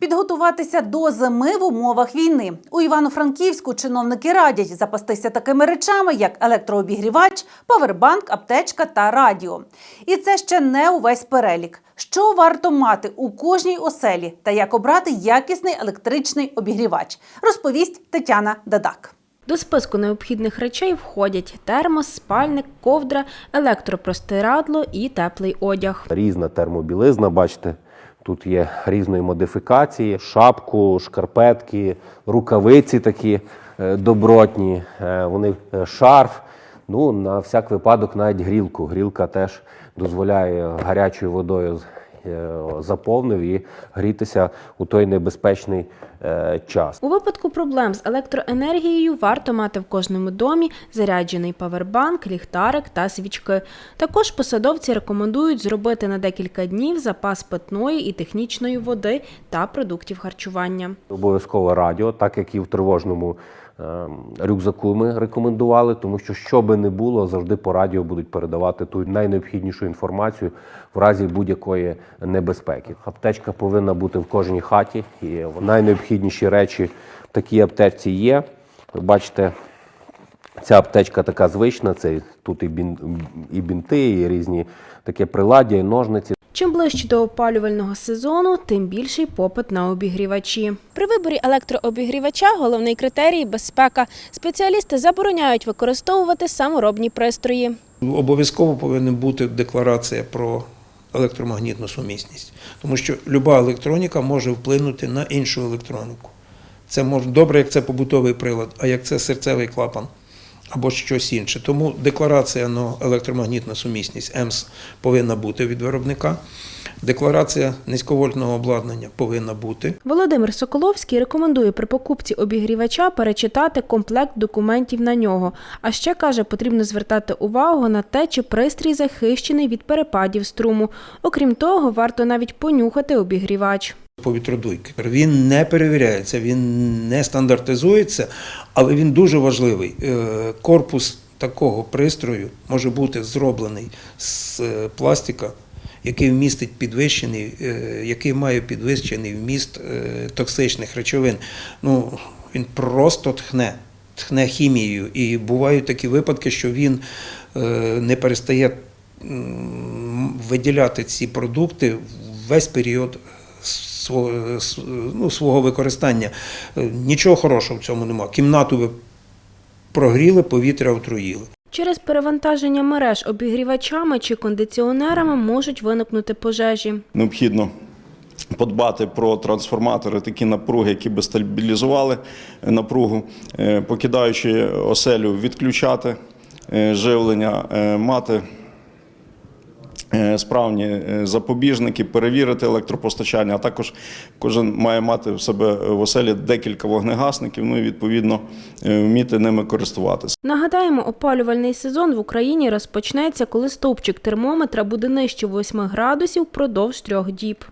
Підготуватися до зими в умовах війни у Івано-Франківську чиновники радять запастися такими речами, як електрообігрівач, павербанк, аптечка та радіо. І це ще не увесь перелік. Що варто мати у кожній оселі та як обрати якісний електричний обігрівач, розповість Тетяна Дадак. До списку необхідних речей входять термос, спальник, ковдра, електропростирадло і теплий одяг. Різна термобілизна, бачите, тут є різної модифікації: шапку, шкарпетки, рукавиці такі е, добротні, е, вони е, шарф. Ну, на всяк випадок навіть грілку. Грілка теж дозволяє гарячою водою заповнив і грітися у той небезпечний е, час. У випадку проблем з електроенергією варто мати в кожному домі заряджений павербанк, ліхтарик та свічки. Також посадовці рекомендують зробити на декілька днів запас питної і технічної води та продуктів харчування. Обов'язково радіо, так як і в тривожному рюкзаку ми рекомендували, тому що що би не було, завжди по радіо будуть передавати ту найнеобхіднішу інформацію в разі будь-якої небезпеки. Аптечка повинна бути в кожній хаті, і найнеобхідніші речі в такій аптечці є. Ви бачите, ця аптечка така звична, це тут і бінти, і різні таке приладдя, і ножниці. Чим ближче до опалювального сезону, тим більший попит на обігрівачі. При виборі електрообігрівача головний критерій безпека. Спеціалісти забороняють використовувати саморобні пристрої. Обов'язково повинна бути декларація про електромагнітну сумісність, тому що люба електроніка може вплинути на іншу електроніку. Це може добре, як це побутовий прилад, а як це серцевий клапан або щось інше. Тому декларація на електромагнітну сумісність ЕМС повинна бути від виробника. Декларація низьковольтного обладнання повинна бути. Володимир Соколовський рекомендує при покупці обігрівача перечитати комплект документів на нього. А ще каже, потрібно звертати увагу на те, чи пристрій захищений від перепадів струму. Окрім того, варто навіть понюхати обігрівач. Повітродуйки. Він не перевіряється, він не стандартизується, але він дуже важливий. Е, Корпус такого пристрою може бути зроблений з е, пластика, який вмістить підвищений, е, який має підвищений вміст токсичних речовин. Ну, він просто тхне. Тхне хімією. І бувають такі випадки, що він не перестає виділяти ці продукти весь період ну, свого використання. Е, Нічого хорошого в цьому нема. Кімнату ви прогріли, повітря отруїли. Через перевантаження мереж обігрівачами чи кондиціонерами можуть виникнути пожежі. необхідно подбати про трансформатори, такі напруги, які би стабілізували напругу, Е, покидаючи оселю, відключати е, живлення, е, мати е, справні е, запобіжники, перевірити електропостачання, а також кожен має мати в себе в оселі декілька вогнегасників, ну і відповідно е, вміти ними користуватися. Нагадаємо, опалювальний сезон в Україні розпочнеться, коли стовпчик термометра буде нижче 8 градусів впродовж трьох діб.